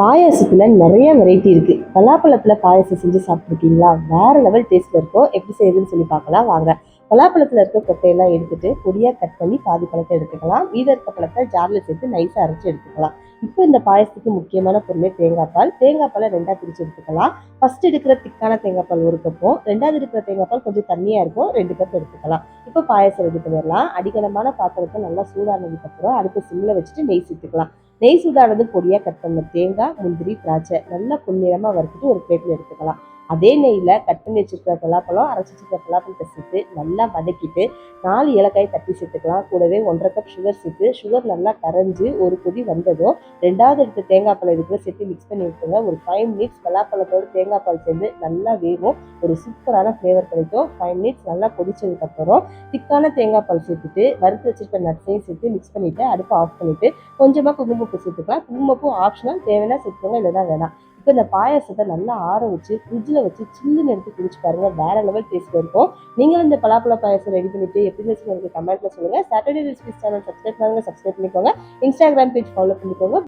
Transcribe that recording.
பாயாசத்தில் நிறைய வெரைட்டி இருக்குது பலாப்பழத்தில் பாயாசம் செஞ்சு சாப்பிட்ருக்கீங்களா வேறு லெவல் டேஸ்ட்டில் இருக்கும் எப்படி செய்யுதுன்னு சொல்லி பார்க்கலாம். வாங்க. பலாப்பழத்தில் இருக்க கொட்டையெல்லாம் எடுத்துட்டு பொடியாக கட் பண்ணி பாதி பழத்தை எடுத்துக்கலாம். மீத இருக்க பழத்தை ஜாரில் சேர்த்து நைஸாக அரைச்சி எடுத்துக்கலாம். இப்போ இந்த பாயசத்துக்கு முக்கியமான பொருளே தேங்காய் பால். தேங்காய் பாலை ரெண்டாக பிரித்து எடுத்துக்கலாம். ஃபஸ்ட் எடுக்கிற திக்கான தேங்காய் பால் ஒரு கப்பும் ரெண்டாவது எடுக்கிற தேங்காய் பால் கொஞ்சம் தண்ணியாக இருக்கும் ரெண்டு கப் எடுத்துக்கலாம். இப்போ பாயசம் ரெடி பண்ணிடலாம். அடிக்கலமான பாத்திரத்தை நல்லா சூடானதுக்கப்புறம் அடுத்த சிம்மில் வச்சுட்டு நெய் சேர்த்துக்கலாம். நெய் சூடானது பொடியாக கட் பண்ண தேங்காய் முந்திரி திராட்சை நல்லா பொன்னிறமாக வறுத்துட்டு ஒரு பிளேட்டில் எடுத்துக்கலாம். அதே நெய்யில் கட் பண்ணி வச்சுருக்கிற பலாப்பழம் அரைச்சி வச்சிருக்கிற பலாப்பழத்தை சேர்த்து நல்லா வதக்கிட்டு நாலு ஏலக்காய் தட்டி சேர்த்துக்கலாம். கூடவே ஒன்றரை கப் சுகர் சேர்த்து சுகர் நல்லா கரைஞ்சி ஒரு கொதி வந்ததும் ரெண்டாவது எடுத்து தேங்காய் பழம் இருக்கிற சேர்த்து மிக்ஸ் பண்ணி விட்டுருங்க. ஒரு ஃபைவ் மினிட்ஸ் பலாப்பழத்தோடு தேங்காய் பால் சேர்ந்து நல்லா வேகும் ஒரு சூப்பரான ஃப்ளேவர் கிடைக்கும். ஃபைவ் மினிட்ஸ் நல்லா கொதிச்சதுக்கப்புறம் திக்கான தேங்காய் பால் சேர்த்துட்டு வறுத்து வச்சிருக்க நட்ஸையும் சேர்த்து மிக்ஸ் பண்ணிவிட்டு அடுப்பை ஆஃப் பண்ணிவிட்டு கொஞ்சமாக குங்குமப்பூ சேர்த்துக்கலாம். குங்குமப்பூ ஆப்ஷனல் தேவைன்னா சேர்த்துக்கோங்க இல்லைனா வேணாம். இப்போ இந்த பாயாசத்தை நல்லா ஆற வச்சு ஃப்ரிட்ஜில் வச்சு சில்லுன்னு எடுத்து குடிச்சு பாருங்க. வேற லெவல் டேஸ்ட் இருக்கும். நீங்களும் இந்த பலாப்பழ பாயாசம் ரெடி பண்ணிட்டு எப்படி இருந்துச்சு எனக்கு கமெண்ட்ல சொல்லுங்க. சாட்டர்டே ரெசிபிஸ் சேனல் சப்ஸ்கிரைப் பண்ணுங்க சப்ஸ்கிரைப் பண்ணிக்கோங்க. இன்ஸ்டாகிராம் பேஜ் ஃபாலோ பண்ணிக்கோங்க.